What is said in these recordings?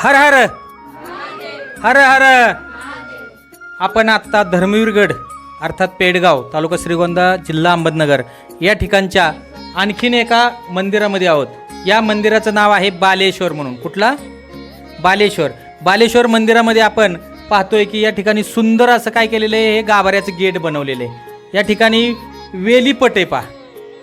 हर हर हर हर आपण आत्ता धर्मवीरगड अर्थात पेडगाव तालुका श्रीगोंदा जिल्हा अहमदनगर या ठिकाणच्या आणखीन एका मंदिरामध्ये आहोत. या मंदिराचं नाव आहे बालेश्वर म्हणून. कुठला? बालेश्वर. बालेश्वर मंदिरामध्ये आपण पाहतोय की या ठिकाणी सुंदर असं काय केलेलं आहे? हे गाभाऱ्याचं गेट बनवलेलं आहे. या ठिकाणी वेलीपट आहे पहा.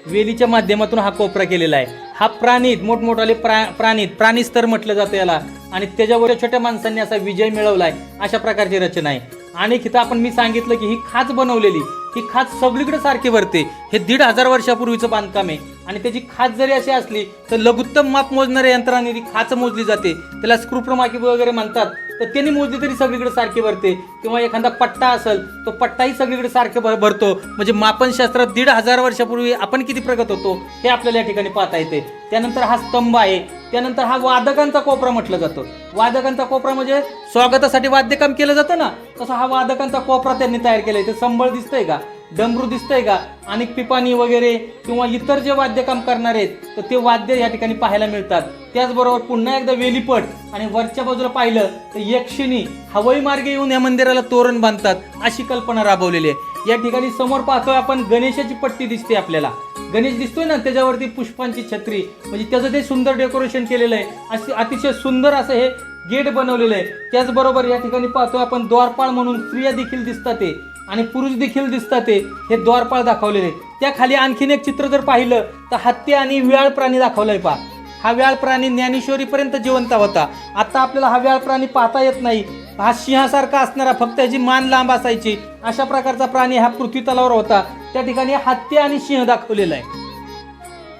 वेलीच्या माध्यमातून हा कोपरा केलेला आहे. हा प्राणीत मोठमोठाले प्रा प्राणीत प्राणीस्तर म्हटलं जातं याला. आणि त्याच्यावर छोट्या माणसांनी असा विजय मिळवलाय अशा प्रकारची रचना आहे. आणि इथं आपण मी सांगितलं की ही खाच बनवलेली ही खाच सगळीकडे सारखी भरते. हे दीड हजार वर्षापूर्वीचं बांधकाम आहे. आणि त्याची खाच जरी अशी असली तर लघुत्तम माप मोजणाऱ्या यंत्राने ती खाच मोजली जाते. त्याला स्क्रूप्रमाकी वगैरे म्हणतात. तर त्यांनी मोजली तरी सगळीकडे सारखी भरते. किंवा एखादा पट्टा असेल तो पट्टाही सगळीकडे सारखे भर भरतो. म्हणजे मापनशास्त्रात दीड हजार वर्षापूर्वी आपण किती प्रगत होतो हे आपल्याला या ठिकाणी पाहता येते. त्यानंतर हा स्तंभ आहे. त्यानंतर हा वादकांचा कोपरा म्हटलं जातो. वादकांचा कोपरा म्हणजे स्वागतासाठी वाद्यकाम केलं जातं ना? तसं हा वादकांचा कोपरा त्यांनी तयार केला आहे. ते संबळ दिसतंय का? डमरू दिसतंय का? आणि पिपाणी वगैरे किंवा इतर जे वाद्यकाम करणार आहेत तर ते वाद्य या ठिकाणी पाहायला मिळतात. त्याचबरोबर पुन्हा एकदा वेलीपट आणि वरच्या बाजूला पाहिलं तर यक्षिणी हवाई मार्गे येऊन या मंदिराला तोरण बांधतात अशी कल्पना राबवलेली आहे. या ठिकाणी समोर पाहतोय आपण गणेशाची पट्टी दिसते आपल्याला. गणेश दिसतोय ना त्याच्यावरती पुष्पांची छत्री. म्हणजे त्याचं ते सुंदर डेकोरेशन केलेलं आहे. असे अतिशय सुंदर असं हे गेट बनवलेलं आहे. त्याचबरोबर या ठिकाणी पाहतोय आपण द्वारपाळ म्हणून स्त्रिया देखील दिसतात ते. आणि पुरुष देखील दिसतात ते. हे द्वारपाळ दाखवलेले. त्या खाली आणखीन एक चित्र जर पाहिलं तर हत्ती आणि व्याळ प्राणी दाखवलंय पहा. हा व्याळ प्राणी ज्ञानेश्वरीपर्यंत जिवंत होता. आता आपल्याला हा व्याळ प्राणी पाहता येत नाही. हा सिंहासारखा असणारा फक्त याची मान लांब असायची. अशा प्रकारचा प्राणी हा पृथ्वी तलावर होता. त्या ठिकाणी हत्ती आणि सिंह दाखवलेला आहे.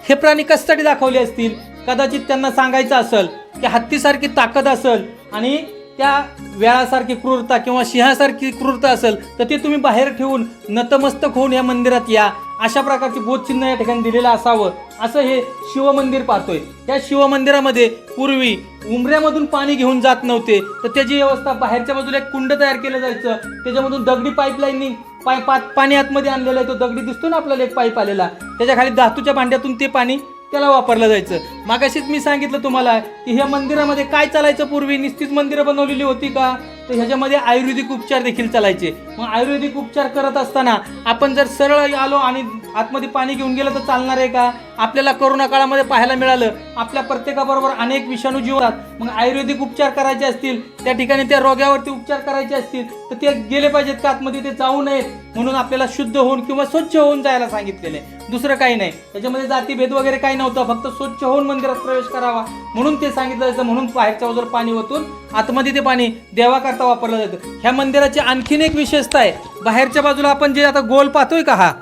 हे प्राणी कशासाठी दाखवले असतील? कदाचित त्यांना सांगायचं असेल की हत्तीसारखी ताकद असेल आणि त्या वेळासारखी क्रूरता किंवा सिंहासारखी क्रूरता असेल तर ते तुम्ही बाहेर ठेवून नतमस्तक होऊन या मंदिरात या. अशा प्रकारचे बोधचिन्ह या ठिकाणी दिलेलं असावं. असं हे शिवमंदिर पाहतोय. त्या शिवमंदिरामध्ये पूर्वी उमऱ्यामधून पाणी घेऊन जात नव्हते. तर त्याची व्यवस्था बाहेरच्या बाजूला एक कुंड तयार केलं जायचं. त्याच्यामधून दगडी पाईपलाईननी पाय पा पाणी आतमध्ये आणलेलं आहे. तो दगडी दिसतो ना आपल्याला एक पाईप आलेला. त्याच्याखाली धातूच्या भांड्यातून ते पाणी त्याला वापरलं जायचं. मागाशीच मी सांगितलं तुम्हाला की ह्या मंदिरामध्ये काय चालायचं पूर्वी? निश्चित मंदिरं बनवलेली होती का? तर ह्याच्यामध्ये आयुर्वेदिक उपचार देखील चालायचे. मग आयुर्वेदिक उपचार करत असताना आपण जर सरळ आलो आणि आतमध्ये पाणी घेऊन गेलं तर चालणार आहे का? आपल्याला कोरोना काळामध्ये पाहायला मिळालं. आपल्या प्रत्येकाबरोबर अनेक विषाणू जीवतात मग आयुर्वेदिक उपचार करायचे असतील त्या ठिकाणी त्या रोग्यावरती उपचार करायचे असतील तर ते गेले पाहिजेत का? आतमध्ये ते जाऊ नयेत म्हणून आपल्याला शुद्ध होऊन किंवा स्वच्छ होऊन जायला सांगितलेलं आहे. दुसरं काही नाही. त्याच्यामध्ये जातीभेद वगैरे काही नव्हतं. फक्त स्वच्छ होऊन मंदिरात प्रवेश करावा म्हणून ते सांगितलं जायचं. म्हणून बाहेरच्या बाजूला पाणी ओतून आतमध्ये ते पाणी देवाकरता वापरलं जातं ह्या मंदिराची आणखीन एक विशेष विशेषता आहे बाहेरच्या बाजूला आपण जे आता गोल पाहतोय का हा?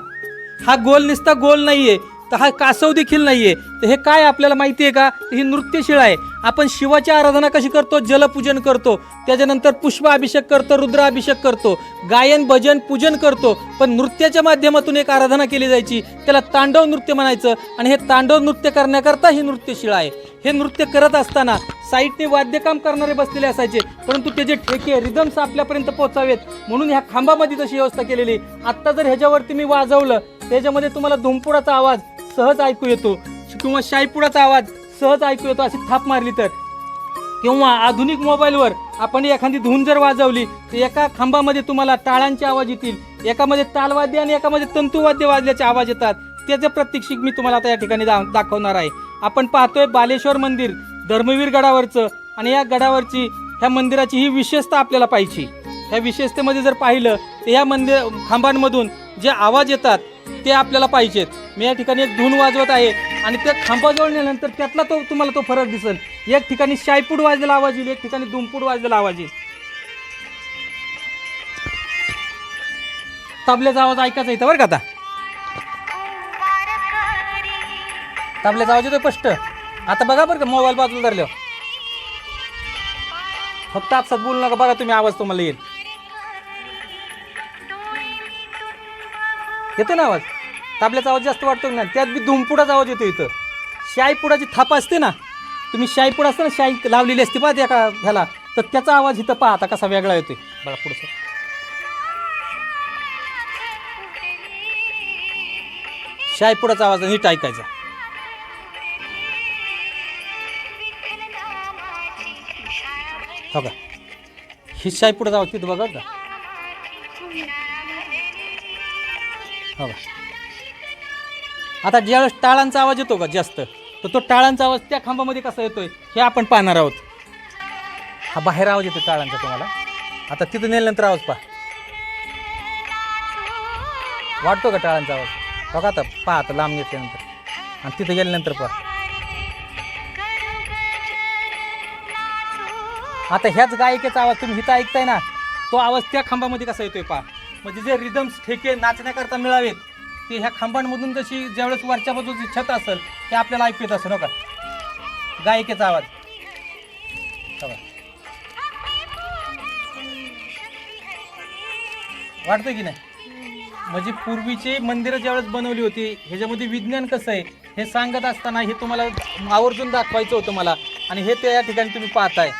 हा गोल निसता गोल नाहीये. तर हा कासव देखील नाहीये. तर हे काय आपल्याला माहिती आहे का? ही नृत्यशिळा आहे. आपण शिवाची आराधना कशी करतो? जलपूजन करतो. त्याच्यानंतर पुष्पाभिषेक करतो रुद्राभिषेक करतो. गायन भजन पूजन करतो. पण नृत्याच्या माध्यमातून एक आराधना केली जायची. त्याला तांडव नृत्य म्हणायचं. आणि हे तांडव नृत्य करण्याकरता ही नृत्यशिळा आहे. हे नृत्य करत असताना साईडने वाद्यकाम करणारे बसलेले असायचे. परंतु त्याचे ठेके रिदम्स आपल्यापर्यंत पोहोचावेत म्हणून ह्या खांबामध्ये तशी व्यवस्था केलेली. आत्ता जर ह्याच्यावरती मी वाजवलं त्याच्यामध्ये तुम्हाला धुमपुडाचा आवाज सहज ऐकू येतो. किंवा शाईपुडाचा आवाज सहज ऐकू येतो अशी थाप मारली तर. किंवा आधुनिक मोबाईलवर आपण एखादी धून जर वाजवली तर एका खांबामध्ये तुम्हाला टाळांचे आवाज येतील. एकामध्ये तालवाद्य आणि एकामध्ये तंतुवाद्य वाजल्याचे आवाज येतात. त्याचं प्रत्यक्षिक मी तुम्हाला आता या ठिकाणी दा दाखवणार आहे. आपण पाहतोय बालेश्वर मंदिर. धर्मवीर गडावरचं आणि या गडावरची ह्या मंदिराची ही विशेषता आपल्याला पाहिजे. ह्या विशेषतेमध्ये जर पाहिलं तर या मंदिर खांबांमधून जे आवाज येतात ते आपल्याला पाहिजेत. मी या ठिकाणी एक धून वाजवत आहे आणि त्या खांबाजवळ नेल्यानंतर त्यातला तो तुम्हाला तो फरक दिसेल. एक ठिकाणी शायपूड वाजलेला आवाज येईल एक ठिकाणी दुमपूड वाजलेला आवाज येईल. तबल्याचा आवाज ऐकायचा येतं बरं का आता? तबल्याचा आवाज येतोय स्पष्ट? आता बघा बरं का मोबाईल बाजूला धरल्यावर. फक्त आपसात बोलू नका बघा तुम्ही आवाज तुम्हाला येईल. येतो ना आवाज? ताबल्याचा आवाज जास्त वाटतो ना त्यात बी धुमपुडाचा आवाज येतो इथं. शाईपुडाची थाप असते ना तुम्ही शाईपुड असते ना शाई लावलेली असते पहा त्या का ह्याला. तर त्याचा आवाज इथं पहा आता कसा वेगळा येतोय. बघा पुढचं. शाईपुडाचा आवाज नीट ऐकायचा. हो का? ही शाई पुढे जावं तिथं बघा का. हो का? आता ज्यावेळेस टाळांचा आवाज येतो का जास्त तर तो टाळांचा आवाज त्या खांबामध्ये कसा येतोय हे आपण पाहणार आहोत. हा बाहेर आवाज येतो टाळांचा तुम्हाला. आता तिथं नेल्यानंतर आवाज पहा. वाटतो का टाळांचा आवाज? बघा आता पहा आता लांब घेतल्यानंतर. आणि तिथं गेल्यानंतर पहा. आता ह्याच गायिकेचा आवाज तुम्ही इथं ऐकताय ना तो आवाज त्या खांबामध्ये कसा येतोय पहा. म्हणजे जे रिदम्स ठेके नाचण्याकरता मिळावेत ते ह्या खांबांमधून जशी ज्यावेळेस वरच्या बाजूची छत असेल ते आपल्याला ऐकू येत असेल हो का? गायिकेचा आवाज. वाटतं की नाही? म्हणजे पूर्वीची मंदिरं ज्यावेळेस बनवली होती ह्याच्यामध्ये विज्ञान कसं आहे हे सांगत असताना हे तुम्हाला आवर्जून दाखवायचं होतं मला आणि हे त्या ठिकाणी तुम्ही पाहताय.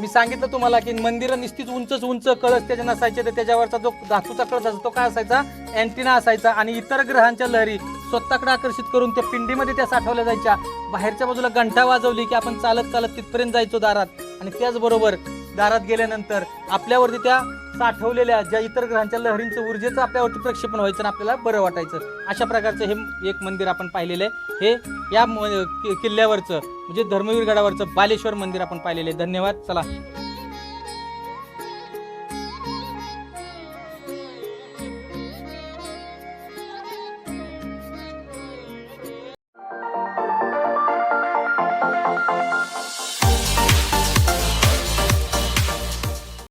मी सांगितलं तुम्हाला की मंदिरं निश्चित उंचच उंच कळस त्याच्या नसायचे तर त्याच्यावरचा जो धातूचा कळस असायचा तो काय असायचा? अँटिना असायचा आणि इतर ग्रहांच्या लहरी स्वतःकडे आकर्षित करून त्या पिंडीमध्ये त्या साठवल्या जायच्या. बाहेरच्या बाजूला घंटा वाजवली की आपण चालत चालत तिथपर्यंत जायचो दारात. आणि त्याचबरोबर दारात गेल्यानंतर आपल्यावरती त्या साठवलेल्या ज्या इतर ग्रहांच्या लहरींचं ऊर्जेचं आपल्यावरती प्रक्षेपण व्हायचं आणि आपल्याला बरं वाटायचं. अशा प्रकारचं हे एक मंदिर आपण पाहिलेलं आहे. हे या म- किल्ल्यावरचं म्हणजे धर्मवीर गडावरचं बालेश्वर मंदिर आपण पाहिलेलं आहे. धन्यवाद. चला.